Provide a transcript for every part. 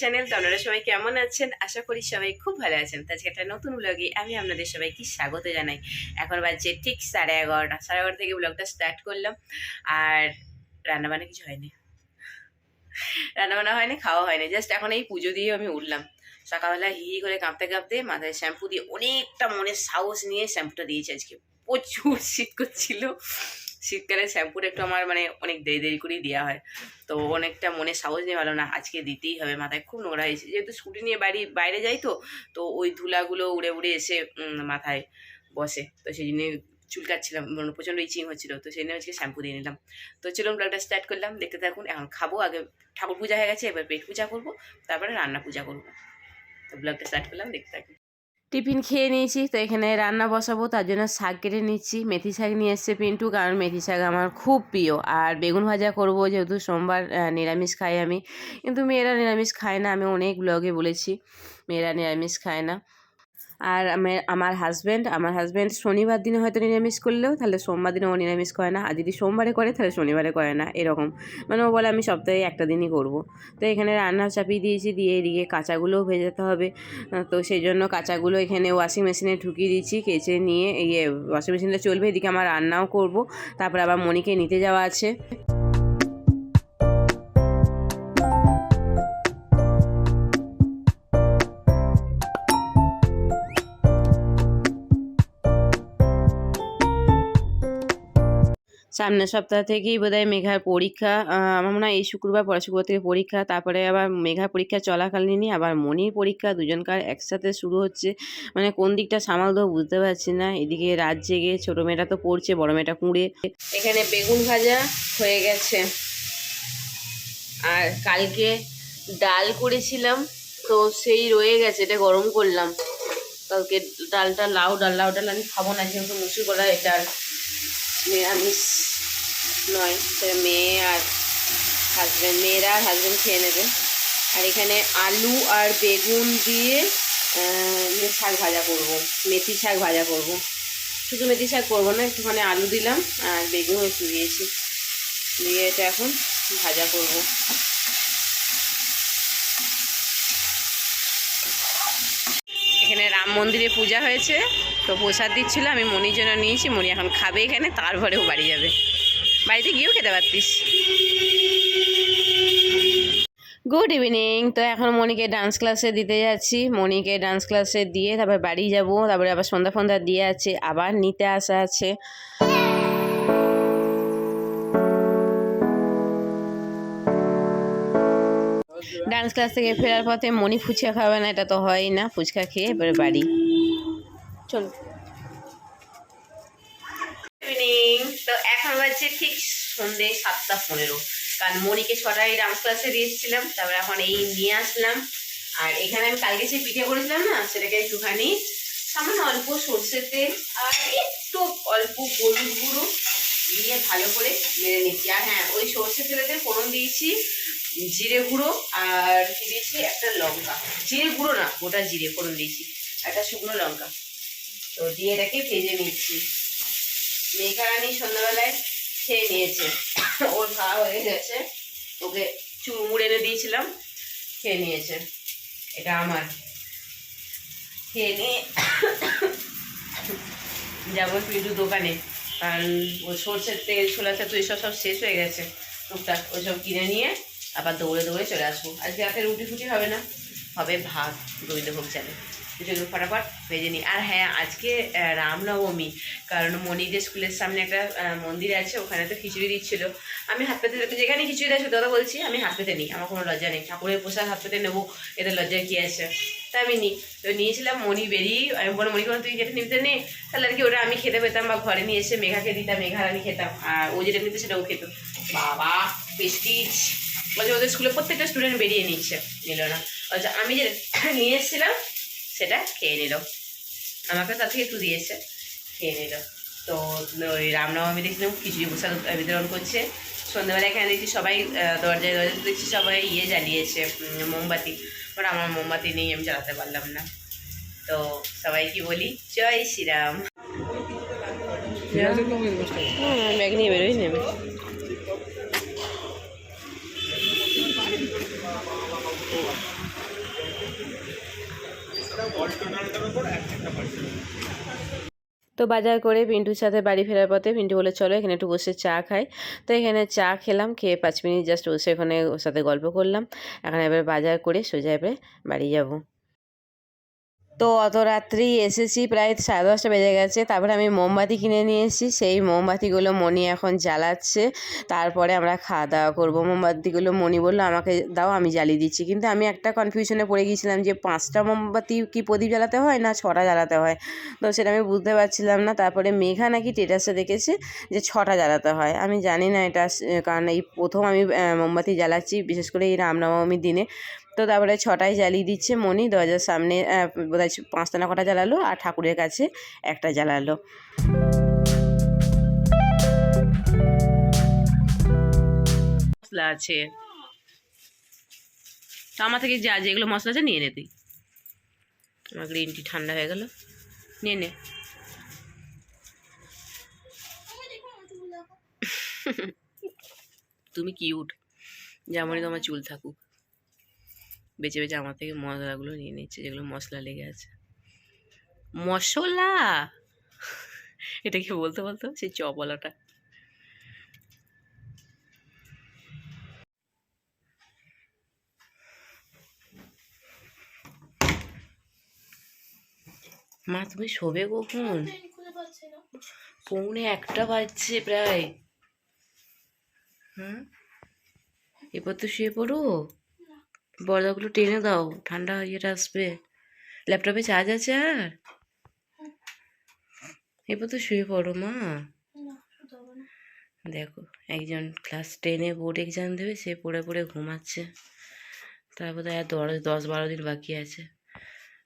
Channel, তো আপনারা সবাই কেমন আছেন? আশা করি সবাই খুব ভালো আছেন। তো আজকে একটা নতুন ব্লগে আমি আপনাদের সবাইকে স্বাগত জানাই। এখন বাজছে ঠিক সাড়ে এগারোটা। সাড়ে এগারোটা থেকে ব্লগটা স্টার্ট করলাম। আর রান্নাবান্না কিছু হয়নি। রান্নাবান্না হয়নি, খাওয়া হয়নি। জাস্ট এখন এই পুজো দিয়ে আমি উঠলাম। সকালবেলা হি করে কাঁপতে কাঁপতে মাথায় শ্যাম্পু দিয়ে অনেকটা মনের সাহস নিয়ে শ্যাম্পুটা দিয়েছি আজকে। প্রচুর শীত করছিল। শীতকালে শ্যাম্পুটা একটু আমার মানে অনেক দেরি দেরি করেই দেওয়া হয়। তো অনেকটা মনে সাহস নিয়ে ভালো না, আজকে দিতেই হবে, মাথায় খুব নোংরা হয়েছে। যেহেতু স্কুটি নিয়ে বাড়ি, বাইরে যাই তো তো ওই ধুলাগুলো উড়ে উড়ে এসে মাথায় বসে। তো সেই জন্য চুলকাচ্ছিলাম মানে প্রচণ্ড ইচিং হচ্ছিল, তো সেই জন্য আজকে শ্যাম্পু দিয়ে নিলাম। তো চলুন ব্লগটা স্টার্ট করলাম, দেখতে থাকুন, এখন খাব, আগে ঠাকুর পূজা হয়ে গেছে, এবার পেট পূজা করব, তারপরে রান্না পূজা করব। তো ব্লগটা স্টার্ট করলাম, দেখতে থাকুন। টিফিন খেয়ে নিয়েছি, তো এখানে রান্না বসাবো, তার জন্য শাক কেটে নিচ্ছি। মেথি শাক নিয়ে এসছে পিন্টু, কারণ মেথি শাক আমার খুব প্রিয়। আর বেগুন ভাজা করব, যেহেতু সোমবার নিরামিষ খাই আমি। কিন্তু মেয়েরা নিরামিষ খায় না, আমি অনেক ব্লগে বলেছি, মেয়েরা নিরামিষ খায় না। আর আমার হাজব্যান্ড আমার হাজব্যান্ড শনিবার দিনে হয়তো নিরামিষ করলেও, তাহলে সোমবার দিনে ও নিরামিষ করে না। আর যদি সোমবারে করে, তাহলে শনিবারে করে না, এরকম। মানে ও বলে, আমি সপ্তাহে একটা দিনই করব। তো এখানে রান্না চাপিয়ে দিয়েছি, দিয়ে এদিকে কাঁচাগুলোও ভেজাতে হবে। তো সেই জন্য কাঁচাগুলো এখানে ওয়াশিং মেশিনে ঢুকিয়ে দিচ্ছি কেচে নিয়ে ইয়ে ওয়াশিং মেশিনটা চলবে, এদিকে আমার রান্নাও করব। তারপর আবার মনিকে নিতে যাওয়া আছে। সামনের সপ্তাহ থেকেই বোধহয় মেঘার পরীক্ষা আমার মনে হয় এই শুক্রবার, পরের শুক্রবার থেকে পরীক্ষা, তারপরে আবার মেঘার পরীক্ষা চলাকালীনই আবার মনির পরীক্ষা, দুজনকার একসাথে শুরু হচ্ছে। মানে কোন দিকটা সামাল দেবো বুঝতে পারছি না। এদিকে রাত জেগে ছোটো মেয়েটা তো পড়ছে, বড় মেয়েটা কুঁড়ে। এখানে বেগুন ভাজা হয়ে গেছে। আর কালকে ডাল করেছিলাম, তো সেই রয়ে গেছে, এটা গরম করলাম। কালকে ডালটা লাউ ডাল লাউ ডাল আমি খাব না, যেহেতু মুসুর কলা ডাল নিরামিষ নয় সেটা মেয়ে আর হাজব্যান্ড মেয়েরা আর হাজব্যান্ড খেয়ে নেবে। আর এখানে আলু আর বেগুন দিয়ে ইয়ে শাক ভাজা করব, মেথি শাক ভাজা করব। শুধু মেথি শাক করব না, একটুখানি আলু দিলাম আর বেগুন একটু দিয়েছি দিয়ে এটা এখন ভাজা করব এখানে রাম মন্দিরে পূজা হয়েছে, তো প্রসাদ দিচ্ছিল, আমি মনির জন্য নিয়েছি, মনি এখন খাবে এখানে, তারপরেও বাড়ি যাবে। বাড়িতে গিয়েও খেতে পারতিস। গুড ইভিনিং তো এখন মনিকে ডান্স ক্লাসে দিতে যাচ্ছি। মনিকে ডান্স ক্লাসে দিয়ে তারপর বাড়ি যাব। তারপরে আবার সন্ধ্যা ফন্ধ্যা দিয়ে আছে, আবার নিতে আসা আছে। ডান্স ক্লাস থেকে ফেরার পথে মনি ফুচকা খাবে না, এটা তো হয় না। ফুচকা খেয়ে এবারে বাড়ি। চলো। ইভিনিং তো এখন বাজছে ঠিক সন্ধ্যে সাতটা পনেরো। কারণ মনিকে ছটায় ডান্স ক্লাসে দিয়েছিলাম তারপরে এখন এই নিয়ে আসলাম। আর এখানে আমি কালকে যে পিঠে করেছিলাম না, সেটাকে একটুখানি সামান্য অল্প সর্ষের তেল আর একটু অল্প হলুদ গুঁড়ো। দিয়ে ভালো করে মেরে নিচ্ছি। আর হ্যাঁ ওই সর্ষের তেলেতে ফোড়ন দিয়েছি, জিরে গুঁড়ো আর কি দিয়েছি, একটা লঙ্কা। জিরে গুঁড়ো না, গোটা জিরে ফোড়ন দিয়েছি, একটা শুকনো লঙ্কা। তো দিয়ে এটাকে ভেজে নিচ্ছি। মেঘারানি সন্ধ্যাবেলায় খেয়ে নিয়েছে। ওর খাওয়া হয়ে গেছে। ওকে চুরমুড় এনে দিয়েছিলাম, খেয়ে নিয়েছে। এটা আমার। খেয়ে নিয়ে যাব পিন্টু দোকানে। কারণ ও সর্ষের তেল ছোলা চাতু এসব সব শেষ হয়ে গেছে। টুকটাক ওইসব কিনে নিয়ে আবার দৌড়ে দৌড়ে চলে আসব। আজকে রাতে রুটি ফুটি হবে না, হবে ভাত রইলভোগ চালে। দুটো ফটাফট ভেজে নিই। আর হ্যাঁ আজকে রামনবমী, কারণ মনিদের স্কুলের সামনে একটা মন্দির আছে, ওখানে তো খিচুড়ি দিচ্ছিল। আমি হাত পেতে, যেখানে খিচুড়ি দেয় দাদা বলছি, আমি হাত পেতে নিই, আমার কোনো লজ্জা নেই। ঠাকুরের প্রসাদ হাত পেতে নেব, এতে লজ্জার কী আছে? তাই আমি নিই তো নিয়েছিলাম মনি বেরিয়ে, আমি বলো মনি কোনো তুই যেটা নিতে নে, তাহলে আর কি ওটা আমি খেতে পেতাম বা ঘরে নিয়ে এসে মেঘাকে দিতাম, মেঘা আমি খেতাম, আর ও যেটা নিতে সেটা ও খেত। বাবা প্রেস্টিজ বলছে ওদের স্কুলে প্রত্যেকটা স্টুডেন্ট বেরিয়ে নিচ্ছে নিল না। বলছে, আমি যে নিয়ে এসেছিলাম, সেটা খেয়ে নিল। আমাকে তার থেকে একটু দিয়েছে, খেয়ে নিল। তো ওই রামনবমী দেখছিলাম খিচুড়ি প্রসাদ বিতরণ করছে। সন্ধ্যাবেলা এখানে দেখছি সবাই দরজায় দরজায় দেখছি সবাই ইয়ে জ্বালিয়েছে মোমবাতি। বাট আমার মোমবাতি নেই আমি চালাতে পারলাম না। তো সবাইকে বলি, জয় শ্রীরাম। ব্যাগ নিয়ে বেরোই নেবে তো বাজার করে পিন্টুর সাথে বাড়ি ফেরার পথে পিন্টু বলে, চলো এখানে একটু বসে চা খাই। তো এখানে চা খেলাম, খেয়ে পাঁচ মিনিট জাস্ট বসে ওখানে ওর সাথে গল্প করলাম। এখন এবার বাজার করে সোজা এবারে বাড়ি যাব। তো অত রাত্রি এসেছি, প্রায় সাড়ে দশটা বেজে গেছে। তারপরে আমি মোমবাতি কিনে নিয়ে এসেছি। সেই মোমবাতিগুলো মণি এখন জ্বালাচ্ছে। তারপরে আমরা খাওয়া দাওয়া করব। মোমবাতিগুলো মণি বলল, আমাকে দাও, আমি জ্বালিয়ে দিচ্ছি। কিন্তু আমি একটা কনফিউশনে পড়ে গিয়েছিলাম যে পাঁচটা মোমবাতি কি প্রদীপ জ্বালাতে হয় না ছটা জ্বালাতে হয়? তো সেটা আমি বুঝতে পারছিলাম না। তারপরে মেঘা নাকি টেটাসে দেখেছে যে ছটা জ্বালাতে হয়। আমি জানি না এটা, কারণ এই প্রথম আমি মোমবাতি জ্বালাচ্ছি, বিশেষ করে এই রামনবমীর দিনে। তো তারপরে ছটায় জ্বালিয়ে দিচ্ছে মনি দরজার সামনে বোধহয় পাঁচটা কটা জ্বালালো আর ঠাকুরের কাছে একটা জ্বালালো। মশলা আছে। তো আমার থেকে যা যেগুলো মশলা আছে নিয়ে নে তুই। আমার গ্রিন টি ঠান্ডা হয়ে গেল। নিয়ে নে। তুমি কিউট যেমনই তোমার চুল থাকুক। বেঁচে বেঁচে আমার থেকে মশলাগুলো নিয়ে নিচ্ছে, যেগুলো মশলা লেগে আছে। মশলা? এটা কি বলতে, বলতো সেই চপলাটা মা, তুমি শোবে কখন? পৌনে একটা বাজছে প্রায়। হুম? এবার তো শুয়ে পড়ো। পর্দাগুলো টেনে দাও ঠান্ডা ইয়েটা আসবে। ল্যাপটপে চার্জ আছে আর? এবার তো শুয়ে পড়ো মা। দেখো একজন ক্লাস টেনে বোর্ড এক্সাম দেবে সে পড়ে পড়ে ঘুমাচ্ছে। তারপরে আর দশ দশ বারো দিন বাকি আছে।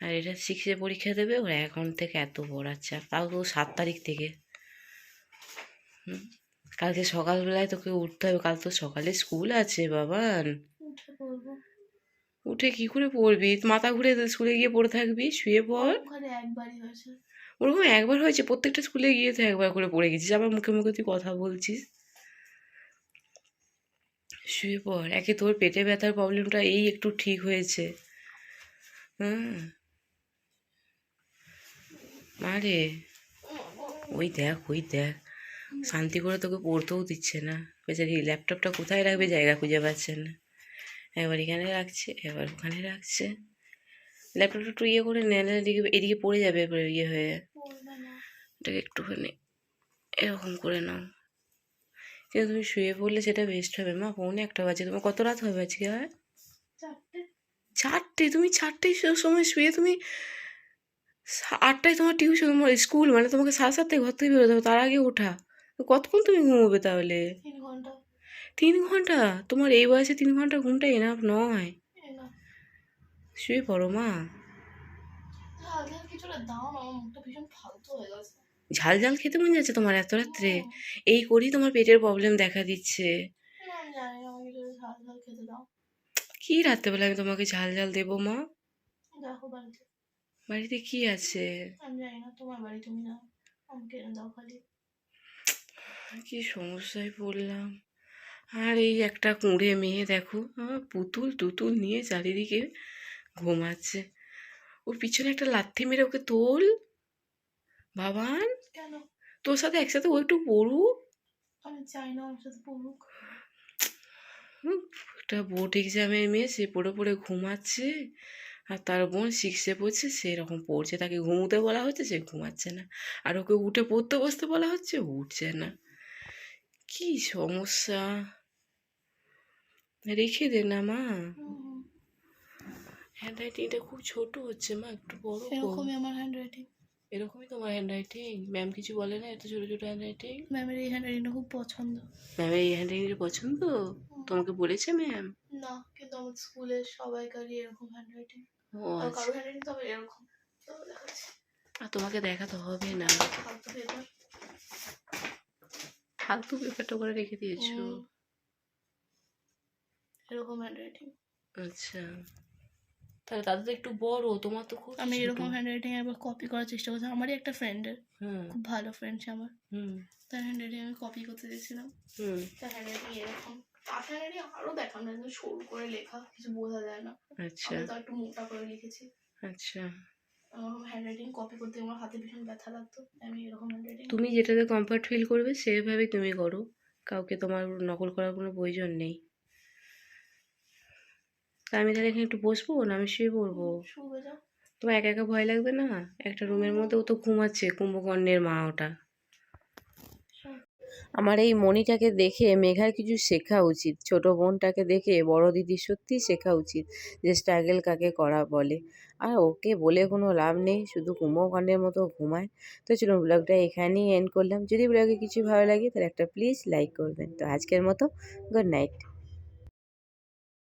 আর এটা সিক্সে পরীক্ষা দেবে ওরা এখন থেকে এত পড়াচ্ছে। আর তাও তো সাত তারিখ থেকে। কালকে সকালবেলায় তোকে উঠতে হবে কাল তো সকালে স্কুল আছে বাবান। উঠে কি করে পড়বি? মাথা ঘুরে স্কুলে গিয়ে পড়ে থাকবি শুয়ে পড়। একবারই হয়েছে। ওরকম একবার হয়েছে প্রত্যেকটা স্কুলে গিয়ে তো একবার করে পড়ে গেছিস আবার মুখে মুখে তুই কথা বলছিস। শুয়ে পড় একে তোর পেটে ব্যথার প্রবলেমটা এই একটু ঠিক হয়েছে। হ্যাঁ। মারে ওই দেখ ওই দেখ। শান্তি করে তোকে পড়তেও দিচ্ছে না। বেচারি ল্যাপটপটা কোথায় রাখবে? জায়গা খুঁজে পাচ্ছে না। একবার এখানে রাখছে একবার ওখানে রাখছে। ল্যাপটপটা একটু ইয়ে করে নে না এদিকে এদিকে পড়ে যাবে এবারে ইয়ে হয়ে। এটাকে একটুখানি এরকম করে নাও। কিন্তু তুমি শুয়ে পড়লে সেটা বেস্ট হবে। মা পৌনে একটা বাজে। তোমার কত রাত হবে আজকে আর? চারটে। তুমি চারটের সময় শুয়ে তুমি আটটায় তোমার টিউশন তোমার স্কুল মানে তোমাকে সাড়ে সাতটায় ঘর থেকে বেরোতে হবে তার আগে ওঠা। কতক্ষণ তুমি ঘুমোবে তাহলে? তিন ঘণ্টা? তোমার এই বয়সে তিন ঘণ্টা ঘুমটা এনাফ নয়। শুয়ে পড়ো মা। ঝাল ঝাল খেতে মন যাচ্ছে তোমার এত রাত্রে? এই করেই তোমার পেটের প্রবলেম দেখা দিচ্ছে। কি রাত্রেবেলা আমি তোমাকে ঝাল ঝাল দেবো মা? বাড়িতে। কি আছে? কি সমস্যায় পড়লাম। আর এই একটা কুঁড়ে মেয়ে দেখো আমার পুতুল টুতুল নিয়ে চারিদিকে ঘুমাচ্ছে। ওর পিছনে একটা লাথি মেরে ওকে তোল। বাবান কেন? তোর সাথে একসাথে ও একটু পড়ুক। আমি চাই না সাথে পড়ুক। একটা বোর্ড এক্সামের মেয়ে সে পড়ে পড়ে ঘুমাচ্ছে। আর তার বোন সিক্সে পড়ছে সেরকম পড়ছে। তাকে ঘুমোতে বলা হচ্ছে সে ঘুমাচ্ছে না। আর ওকে উঠে পড়তে বসতে বলা হচ্ছে উঠছে না। কি সমস্যা? রেখে দে না মা। হুম, হ্যান্ড রাইটিংটা খুব ছোট হচ্ছে মা একটু বড় এরকমই আমার হ্যান্ড রাইটিং এরকমই তোমার হ্যান্ড রাইটিং ম্যাম কিছু বলে না এত ছোট ছোট হ্যান্ড রাইটিং ম্যামের এই হ্যান্ড রাইটিংটা খুব পছন্দ। ম্যামের এই হ্যান্ড রাইটিংটা পছন্দ তোমাকে বলেছে ম্যাম না কিন্তু আমার স্কুলে সবাইকারই এরকম হ্যান্ড রাইটিং ও কারও আচ্ছা। হ্যান্ড রাইটিং তবে এরকম। আর তোমাকে দেখাতে হবে না। ফালতু পেপার ফালতু পেপারটা করে রেখে দিয়েছ। এরকম হ্যান্ড রাইটিং আচ্ছা। তাহলে তাদের তো একটু বড় তোমার তো খুব আমি এরকম হ্যান্ড রাইটিং একবার কপি করার চেষ্টা করছিলাম। আমারই একটা ফ্রেন্ডের খুব ভালো ফ্রেন্ড সে আমার। হুম। তার হ্যান্ড রাইটিং আমি কপি করতে দিয়েছিলাম হুম। তার হ্যান্ড রাইটিং এরকম রাইটিং আরও দেখানো কিন্তু সরু করে লেখা কিছু বোঝা যায় না। আচ্ছা। আমি তো একটু মোটা করে লিখেছি। আচ্ছা। আমার হ্যান্ড কপি করতে আমার হাতে ভীষণ ব্যথা লাগতো। আমি এরকম হ্যান্ড রাইটিং তুমি যেটাতে কমফর্ট ফিল করবে সেভাবেই তুমি করো। কাউকে তোমার নকল করার কোনো প্রয়োজন নেই। তা আমি তাহলে এখানে একটু বসবো? না আমি শুয়ে পড়ব? তোমার একা একা ভয় লাগবে না? একটা রুমের মধ্যে ও তো ঘুমাচ্ছে কুম্ভকর্ণের মা ওটা। আমার এই মণিটাকে দেখে মেঘার কিছু শেখা উচিত ছোট বোনটাকে দেখে বড় দিদি সত্যি শেখা উচিত যে স্ট্রাগল কাকে করা বলে। আর ওকে বলে কোনো লাভ নেই শুধু কুম্ভকর্ণের মতো ঘুমায়। তো চলুন ব্লগটা এখানেই এন্ড করলাম। যদি ব্লগে কিছু ভালো লাগে তাহলে একটা প্লিজ লাইক করবেন। তো আজকের মতো গুড নাইট